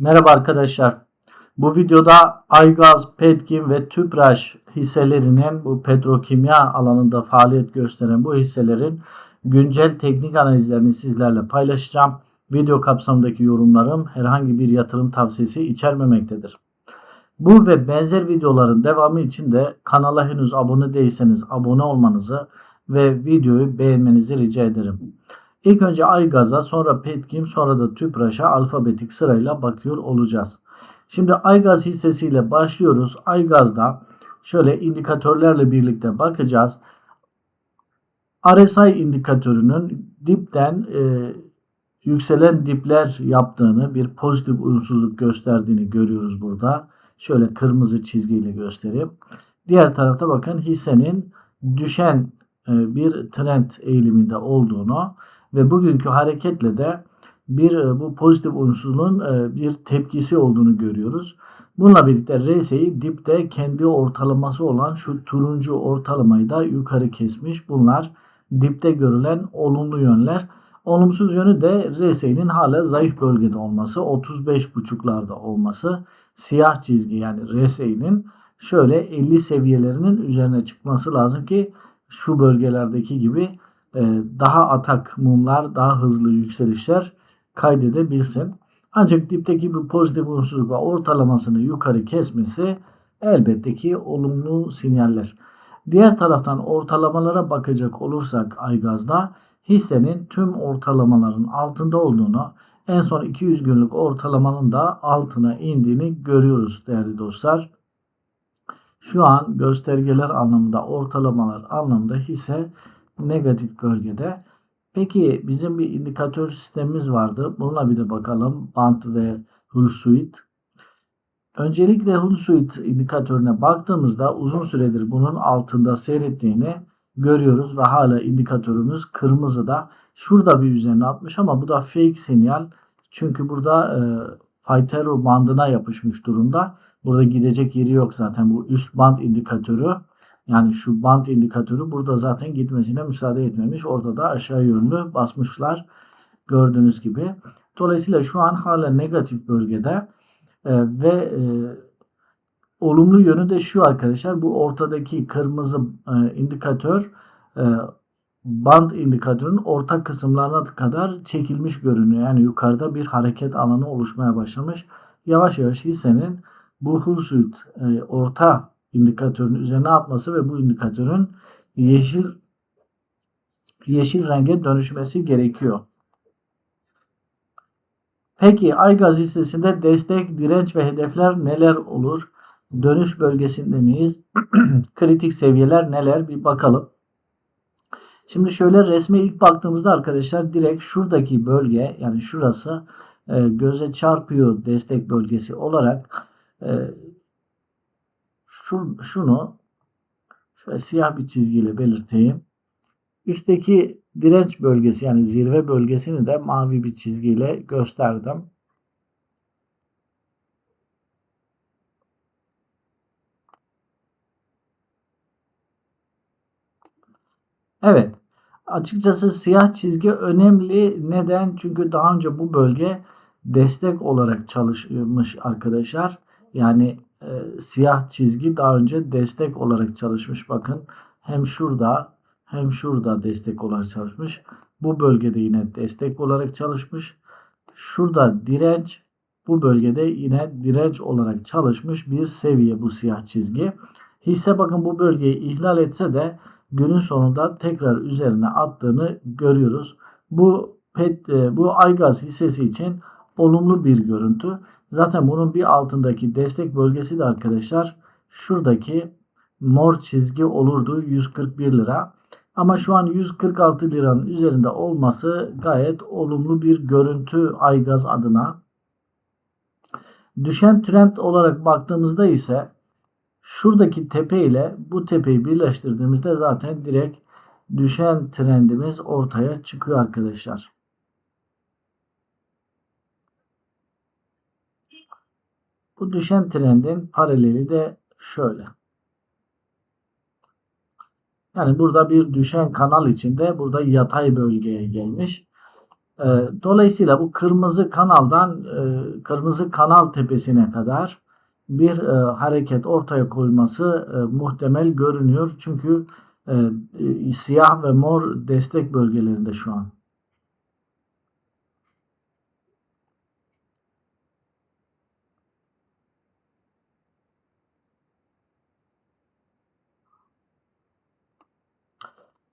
Merhaba arkadaşlar. Bu videoda Aygaz, Petkim ve Tüpraş hisselerinin bu petrokimya alanında faaliyet gösteren bu hisselerin güncel teknik analizlerini sizlerle paylaşacağım. Video kapsamındaki yorumlarım herhangi bir yatırım tavsiyesi içermemektedir. Bu ve benzer videoların devamı için de kanala henüz abone değilseniz abone olmanızı ve videoyu beğenmenizi rica ederim. İlk önce Aygaz'a sonra Petkim sonra da Tüpraş'a alfabetik sırayla bakıyor olacağız. Şimdi Aygaz hissesiyle başlıyoruz. Aygaz'da şöyle indikatörlerle birlikte bakacağız. RSI indikatörünün dipten e, yükselen dipler yaptığını, bir pozitif uyumsuzluk gösterdiğini görüyoruz burada. Şöyle kırmızı çizgiyle göstereyim. Diğer tarafta bakın hissenin düşen bir trend eğiliminde olduğunu ve bugünkü hareketle de bir e, bu pozitif uyumsuzluğun e, bir tepkisi olduğunu görüyoruz. Bununla birlikte RSI dipte kendi ortalaması olan şu turuncu ortalamayı da yukarı kesmiş. Bunlar dipte görülen olumlu yönler. Olumsuz yönü de RSI'nin hala zayıf bölgede olması, 35.5'larda olması, siyah çizgi yani RSI'nin şöyle 50 seviyelerinin üzerine çıkması lazım ki şu bölgelerdeki gibi e, daha atak mumlar, daha hızlı yükselişler kaydedebilsin. Ancak dipteki bu pozitif unsuzluk ve ortalamasını yukarı kesmesi elbette ki olumlu sinyaller. Diğer taraftan ortalamalara bakacak olursak Aygaz'da hissenin tüm ortalamaların altında olduğunu, en son 200 günlük ortalamanın da altına indiğini görüyoruz değerli dostlar. Şu an göstergeler anlamında, ortalamalar anlamında hisse negatif bölgede. Peki bizim bir indikatör sistemimiz vardı. Bununla bir de bakalım. Bant ve Hulsuit. Öncelikle Hulsuit indikatörüne baktığımızda uzun süredir bunun altında seyrettiğini görüyoruz ve hala indikatörümüz kırmızıda. Şurada bir üzerine atmış ama bu da fake sinyal. Çünkü burada e, Faytero bandına yapışmış durumda. Burada gidecek yeri yok zaten bu üst band indikatörü. Yani şu band indikatörü burada zaten gitmesine müsaade etmemiş. Orada da aşağı yönlü basmışlar gördüğünüz gibi. Dolayısıyla şu an hala negatif bölgede e, ve e, olumlu yönü de şu arkadaşlar. Bu ortadaki kırmızı e, indikatör e, band indikatörün orta kısımlarına kadar çekilmiş görünüyor. Yani yukarıda bir hareket alanı oluşmaya başlamış. Yavaş yavaş hissenin bu Hulsuit e, orta indikatörün üzerine atması ve bu indikatörün yeşil yeşil renge dönüşmesi gerekiyor. Peki Aygaz hissesinde destek, direnç ve hedefler neler olur? Dönüş bölgesinde miyiz? Kritik seviyeler neler? Bir bakalım. Şimdi şöyle resme ilk baktığımızda arkadaşlar direkt şuradaki bölge yani şurası e, göze çarpıyor destek bölgesi olarak e, şu, şunu şöyle siyah bir çizgiyle belirteyim. Üstteki direnç bölgesi yani zirve bölgesini de mavi bir çizgiyle gösterdim. Evet. Açıkçası siyah çizgi önemli. Neden? Çünkü daha önce bu bölge destek olarak çalışmış arkadaşlar. Yani e, siyah çizgi daha önce destek olarak çalışmış. Bakın hem şurada hem şurada destek olarak çalışmış. Bu bölgede yine destek olarak çalışmış. Şurada direnç bu bölgede yine direnç olarak çalışmış bir seviye bu siyah çizgi. Hisse bakın bu bölgeyi ihlal etse de günün sonunda tekrar üzerine attığını görüyoruz. Bu pet, e, bu Aygaz hissesi için olumlu bir görüntü. Zaten bunun bir altındaki destek bölgesi de arkadaşlar şuradaki mor çizgi olurdu 141 lira. Ama şu an 146 liranın üzerinde olması gayet olumlu bir görüntü Aygaz adına. Düşen trend olarak baktığımızda ise şuradaki tepe ile bu tepeyi birleştirdiğimizde zaten direkt düşen trendimiz ortaya çıkıyor arkadaşlar. Bu düşen trendin paraleli de şöyle. Yani burada bir düşen kanal içinde burada yatay bölgeye gelmiş. E, dolayısıyla bu kırmızı kanaldan e, kırmızı kanal tepesine kadar bir e, hareket ortaya koyması e, muhtemel görünüyor. Çünkü e, e, siyah ve mor destek bölgelerinde şu an.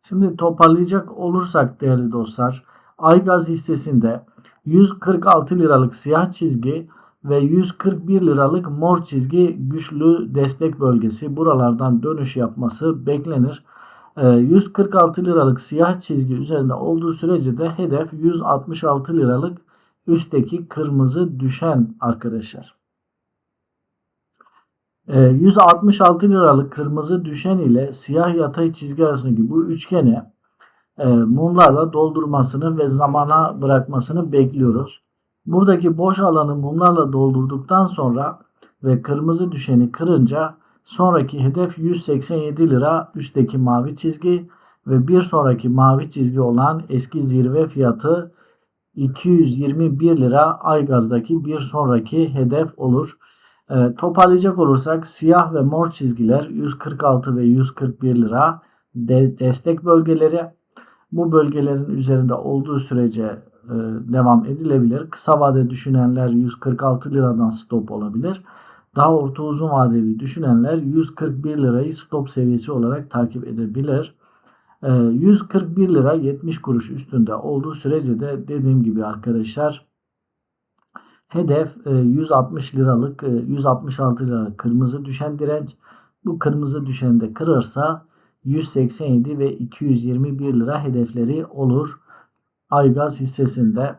Şimdi toparlayacak olursak değerli dostlar, Aygaz hissesinde 146 liralık siyah çizgi ve 141 liralık mor çizgi güçlü destek bölgesi. Buralardan dönüş yapması beklenir. 146 ee, liralık siyah çizgi üzerinde olduğu sürece de hedef 166 liralık üstteki kırmızı düşen arkadaşlar. 166 ee, liralık kırmızı düşen ile siyah yatay çizgi arasındaki bu üçgeni e, mumlarla doldurmasını ve zamana bırakmasını bekliyoruz. Buradaki boş alanı mumlarla doldurduktan sonra ve kırmızı düşeni kırınca sonraki hedef 187 lira üstteki mavi çizgi ve bir sonraki mavi çizgi olan eski zirve fiyatı 221 lira Aygaz'daki bir sonraki hedef olur. E, toparlayacak olursak siyah ve mor çizgiler 146 ve 141 lira de destek bölgeleri. Bu bölgelerin üzerinde olduğu sürece devam edilebilir. Kısa vade düşünenler 146 liradan stop olabilir. Daha orta uzun vadeli düşünenler 141 lirayı stop seviyesi olarak takip edebilir. 141 e, lira 70 kuruş üstünde olduğu sürece de dediğim gibi arkadaşlar Hedef 160 e, liralık 166 e, lira kırmızı düşen direnç. Bu kırmızı düşeni de kırarsa 187 ve 221 lira hedefleri olur. Aygaz hissesinde.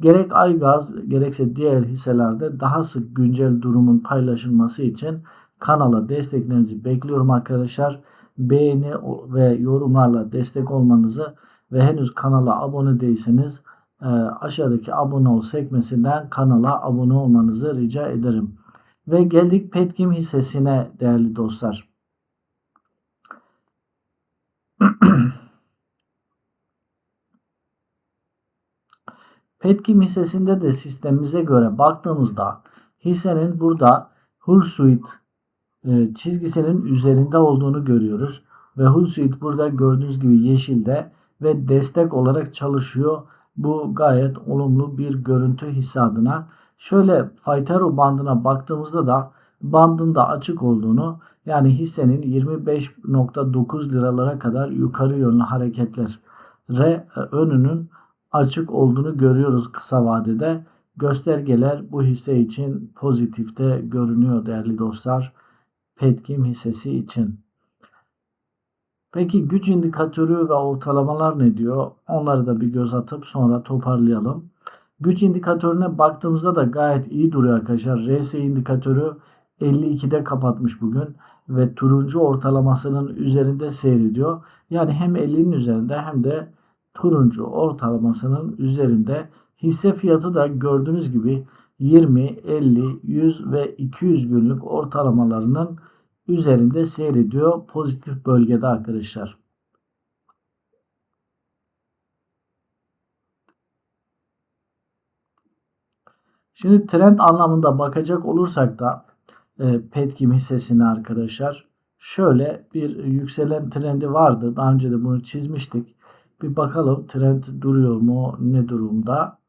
Gerek Aygaz gerekse diğer hisselerde daha sık güncel durumun paylaşılması için kanala desteklerinizi bekliyorum arkadaşlar. Beğeni ve yorumlarla destek olmanızı ve henüz kanala abone değilseniz e, aşağıdaki abone ol sekmesinden kanala abone olmanızı rica ederim. Ve geldik Petkim hissesine değerli dostlar. Petkim hissesinde de sistemimize göre baktığımızda hissenin burada Hull Suite e, çizgisinin üzerinde olduğunu görüyoruz. Ve Hull Suite burada gördüğünüz gibi yeşilde ve destek olarak çalışıyor bu gayet olumlu bir görüntü hissi adına. Şöyle Faytaro bandına baktığımızda da bandın da açık olduğunu yani hissenin 25.9 liralara kadar yukarı yönlü hareketler re önünün açık olduğunu görüyoruz kısa vadede. Göstergeler bu hisse için pozitifte görünüyor değerli dostlar. Petkim hissesi için. Peki güç indikatörü ve ortalamalar ne diyor? Onları da bir göz atıp sonra toparlayalım. Güç indikatörüne baktığımızda da gayet iyi duruyor arkadaşlar. RSI indikatörü 52'de kapatmış bugün ve turuncu ortalamasının üzerinde seyrediyor. Yani hem 50'nin üzerinde hem de turuncu ortalamasının üzerinde hisse fiyatı da gördüğünüz gibi 20, 50, 100 ve 200 günlük ortalamalarının üzerinde seyrediyor pozitif bölgede arkadaşlar. Şimdi trend anlamında bakacak olursak da e, Petkim hissesine arkadaşlar şöyle bir yükselen trendi vardı. Daha önce de bunu çizmiştik. Bir bakalım trend duruyor mu ne durumda.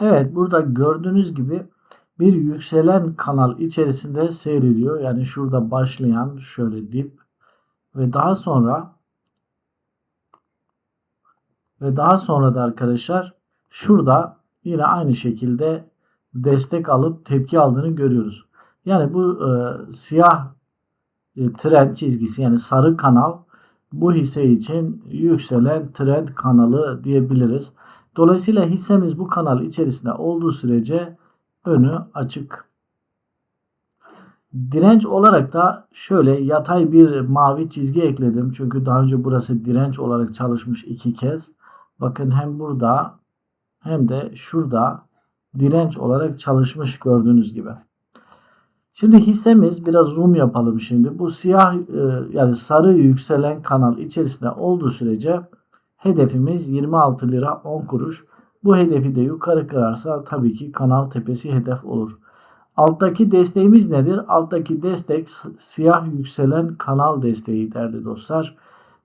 Evet burada gördüğünüz gibi bir yükselen kanal içerisinde seyrediyor. Yani şurada başlayan şöyle dip ve daha sonra ve daha sonra da arkadaşlar şurada yine aynı şekilde destek alıp tepki aldığını görüyoruz. Yani bu e, siyah e, trend çizgisi yani sarı kanal bu hisse için yükselen trend kanalı diyebiliriz. Dolayısıyla hissemiz bu kanal içerisinde olduğu sürece önü açık. Direnç olarak da şöyle yatay bir mavi çizgi ekledim. Çünkü daha önce burası direnç olarak çalışmış iki kez. Bakın hem burada hem de şurada direnç olarak çalışmış gördüğünüz gibi. Şimdi hissemiz biraz zoom yapalım şimdi. Bu siyah e, yani sarı yükselen kanal içerisinde olduğu sürece hedefimiz 26 lira 10 kuruş. Bu hedefi de yukarı kırarsa tabii ki kanal tepesi hedef olur. Alttaki desteğimiz nedir? Alttaki destek siyah yükselen kanal desteği değerli dostlar.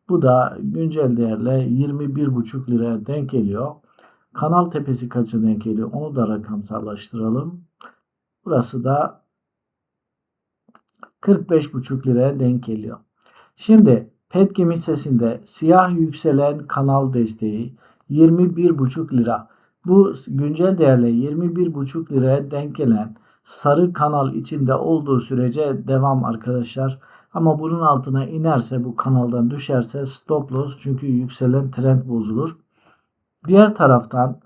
Bu da güncel değerle 21,5 liraya denk geliyor. Kanal tepesi kaça denk geliyor? Onu da rakamsallaştıralım. Burası da 45,5 liraya denk geliyor. Şimdi Petkim hissesinde siyah yükselen kanal desteği 21,5 lira. Bu güncel değerle 21,5 liraya denk gelen sarı kanal içinde olduğu sürece devam arkadaşlar. Ama bunun altına inerse bu kanaldan düşerse stop loss çünkü yükselen trend bozulur. Diğer taraftan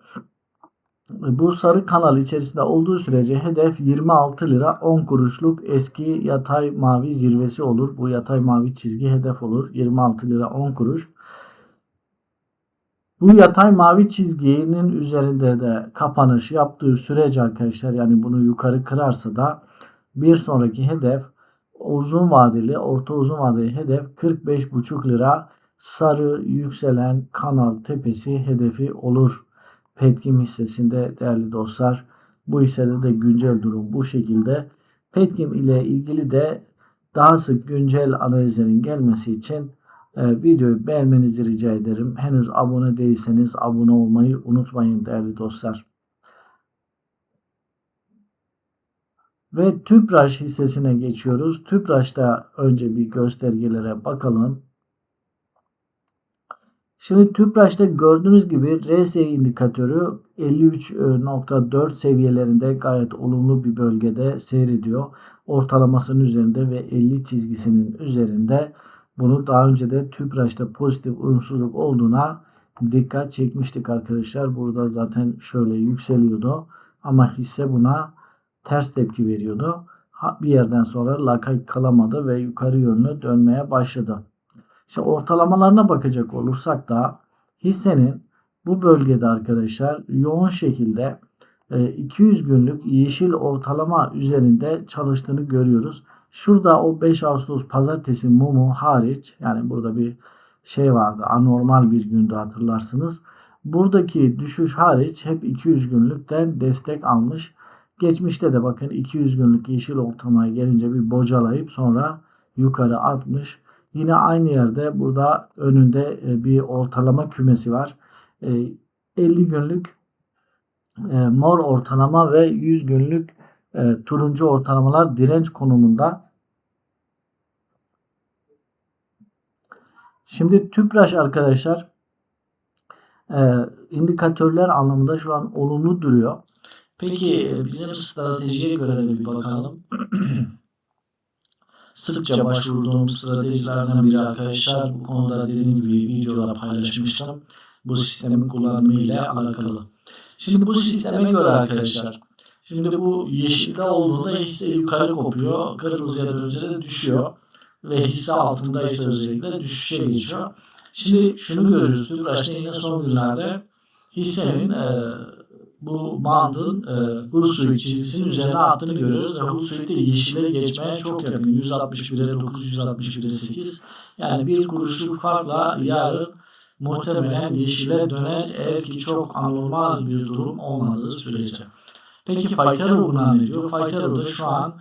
bu sarı kanal içerisinde olduğu sürece hedef 26 lira 10 kuruşluk eski yatay mavi zirvesi olur. Bu yatay mavi çizgi hedef olur. 26 lira 10 kuruş. Bu yatay mavi çizginin üzerinde de kapanış yaptığı sürece arkadaşlar yani bunu yukarı kırarsa da bir sonraki hedef uzun vadeli, orta uzun vadeli hedef 45,5 lira sarı yükselen kanal tepesi hedefi olur. Petkim hissesinde değerli dostlar. Bu hissede de güncel durum bu şekilde. Petkim ile ilgili de daha sık güncel analizlerin gelmesi için e, videoyu beğenmenizi rica ederim. Henüz abone değilseniz abone olmayı unutmayın değerli dostlar. Ve Tüpraş hissesine geçiyoruz. Tüpraş'ta önce bir göstergelere bakalım. Şimdi Tüpraş'ta gördüğünüz gibi RSI indikatörü 53.4 seviyelerinde gayet olumlu bir bölgede seyrediyor. Ortalamasının üzerinde ve 50 çizgisinin üzerinde. Bunu daha önce de Tüpraş'ta pozitif uyumsuzluk olduğuna dikkat çekmiştik arkadaşlar. Burada zaten şöyle yükseliyordu. Ama hisse buna ters tepki veriyordu. Bir yerden sonra lakayt kalamadı ve yukarı yönlü dönmeye başladı. İşte ortalamalarına bakacak olursak da hissenin bu bölgede arkadaşlar yoğun şekilde 200 e, günlük yeşil ortalama üzerinde çalıştığını görüyoruz. Şurada o 5 Ağustos pazartesi mumu hariç yani burada bir şey vardı anormal bir günde hatırlarsınız. Buradaki düşüş hariç hep 200 günlükten destek almış. Geçmişte de bakın 200 günlük yeşil ortamaya gelince bir bocalayıp sonra yukarı atmış. Yine aynı yerde burada önünde e, bir ortalama kümesi var. 50 e, günlük e, mor ortalama ve 100 günlük turuncu ortalamalar direnç konumunda. Şimdi tüpraş arkadaşlar indikatörler anlamında şu an olumlu duruyor. Peki bizim stratejiye göre de bir bakalım. sıkça başvurduğum stratejilerden biri arkadaşlar. Bu konuda dediğim gibi videolar paylaşmıştım. Bu sistemin kullanımı ile alakalı. Şimdi bu sisteme göre arkadaşlar. Şimdi bu yeşilde olduğunda hisse yukarı kopuyor. Kırmızıya dönünce de düşüyor. Ve hisse altında ise özellikle düşüşe geçiyor. Şimdi şunu görüyoruz. Tüpraş'ta yine son günlerde hissenin e, bu bandın e, Hursuit çizgisinin üzerine attığını görüyoruz. Ve Hursuit de yeşile geçmeye çok yakın. 161'e 9, 161'e 8. Yani bir kuruşluk farkla yarın muhtemelen yeşile döner eğer ki çok anormal bir durum olmadığı sürece. Peki Fightero buna ne diyor? Fightero da şu an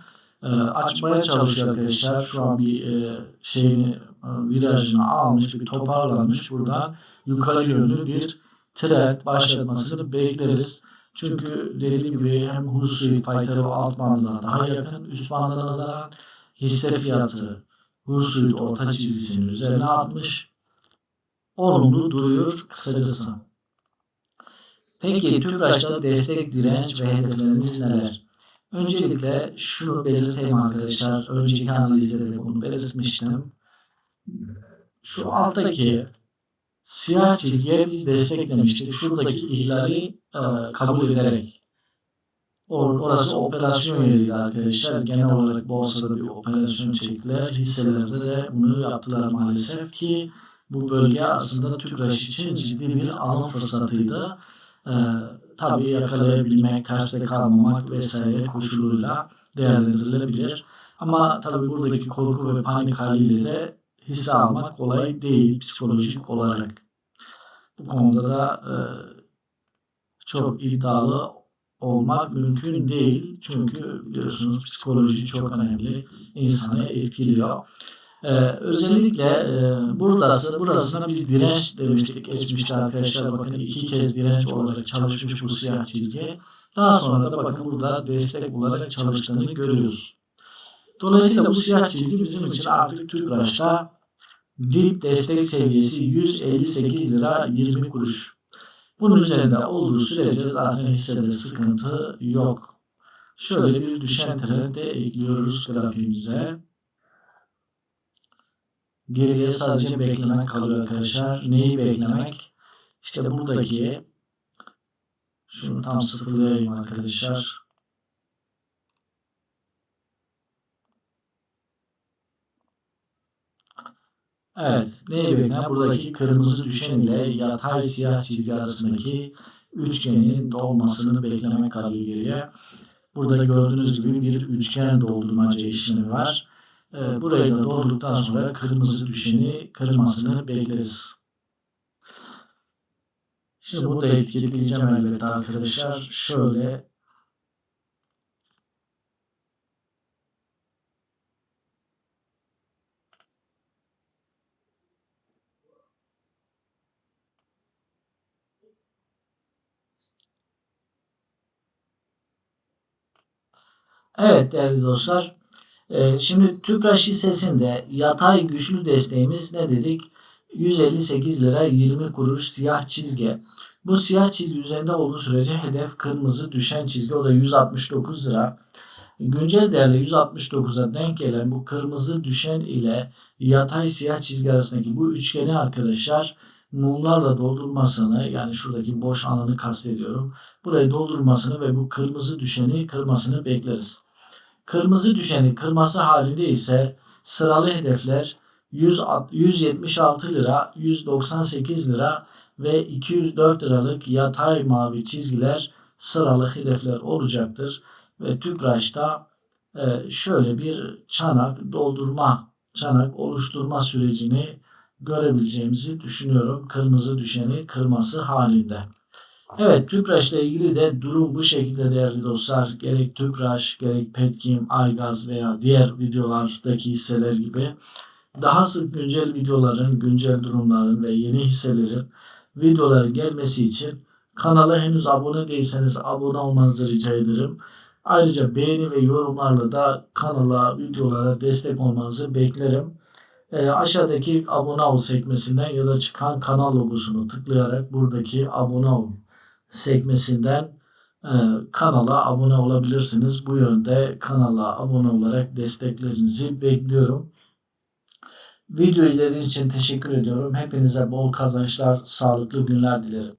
e, açmaya çalışıyor arkadaşlar. Şu an bir e, şeyini e, virajını almış, bir toparlanmış. Buradan yukarı yönlü bir trend başlatmasını bekleriz. Çünkü dediğim gibi hem Hursuit Fighter ve alt bandına daha yakın. Üst banda nazaran hisse fiyatı Hursuit orta çizgisinin üzerine atmış. Olumlu duruyor kısacası. Peki Tüpraş'ta destek, direnç ve hedeflerimiz neler? Öncelikle şunu belirteyim arkadaşlar. Önceki analizde de bunu belirtmiştim. Şu alttaki siyah çizgiye biz desteklemiştik. Şuradaki ihlali e, kabul ederek Or- Orası operasyon yeriydi arkadaşlar. Genel olarak borsada bir operasyon çektiler. Hisselerde de bunu yaptılar maalesef ki bu bölge aslında Tüpraş için ciddi bir alım fırsatıydı. Ee, tabii yakalayabilmek, terste kalmamak vesaire koşuluyla değerlendirilebilir. Ama tabii buradaki korku ve panik haliyle de hisse almak kolay değil psikolojik olarak. Bu konuda da e, çok iddialı olmak mümkün değil. Çünkü biliyorsunuz psikoloji çok önemli. insanı etkiliyor. Ee, özellikle e, buradası, burasına biz direnç demiştik geçmişte arkadaşlar. Bakın iki kez direnç olarak çalışmış bu siyah çizgi. Daha sonra da bakın burada destek olarak çalıştığını görüyoruz. Dolayısıyla bu siyah çizgi bizim için artık Tüpraş'ta dip destek seviyesi 158 lira 20 kuruş. Bunun üzerinde olduğu sürece zaten hissede sıkıntı yok. Şöyle bir düşen trend de ekliyoruz grafiğimize. Geriye sadece beklemek kalıyor arkadaşlar. Neyi beklemek? İşte buradaki şunu tam sıfırlayayım arkadaşlar. Evet, neyi beklemek? Buradaki kırmızı düşen ile yatay siyah çizgi arasındaki üçgenin dolmasını beklemek kalıyor geriye. Burada gördüğünüz gibi bir üçgen doldurmaca işlemi var. Ee, burayı da doldurduktan sonra kırmızı düşeni kırmasını bekleriz. Şimdi burada etiketleyeceğim elbette arkadaşlar. Şöyle Evet değerli dostlar. Ee, şimdi Tüpraş hissesinde yatay güçlü desteğimiz ne dedik? 158 lira 20 kuruş siyah çizgi. Bu siyah çizgi üzerinde olduğu sürece hedef kırmızı düşen çizgi o da 169 lira. Güncel değerle 169'a denk gelen bu kırmızı düşen ile yatay siyah çizgi arasındaki bu üçgeni arkadaşlar mumlarla doldurmasını yani şuradaki boş alanı kastediyorum. Burayı doldurmasını ve bu kırmızı düşeni kırmasını bekleriz. Kırmızı düşeni kırması halinde ise sıralı hedefler 100, 176 lira, 198 lira ve 204 liralık yatay mavi çizgiler sıralı hedefler olacaktır. Ve Tüpraş'ta e, şöyle bir çanak doldurma, çanak oluşturma sürecini görebileceğimizi düşünüyorum. Kırmızı düşeni kırması halinde. Evet Tüpraş ile ilgili de durum bu şekilde değerli dostlar. Gerek Tüpraş, gerek Petkim, Aygaz veya diğer videolardaki hisseler gibi daha sık güncel videoların, güncel durumların ve yeni hisselerin videoları gelmesi için kanala henüz abone değilseniz abone olmanızı rica ederim. Ayrıca beğeni ve yorumlarla da kanala, videolara destek olmanızı beklerim. E, aşağıdaki abone ol sekmesinden ya da çıkan kanal logosunu tıklayarak buradaki abone ol sekmesinden e, kanala abone olabilirsiniz. Bu yönde kanala abone olarak desteklerinizi bekliyorum. Video izlediğiniz için teşekkür ediyorum. Hepinize bol kazançlar, sağlıklı günler dilerim.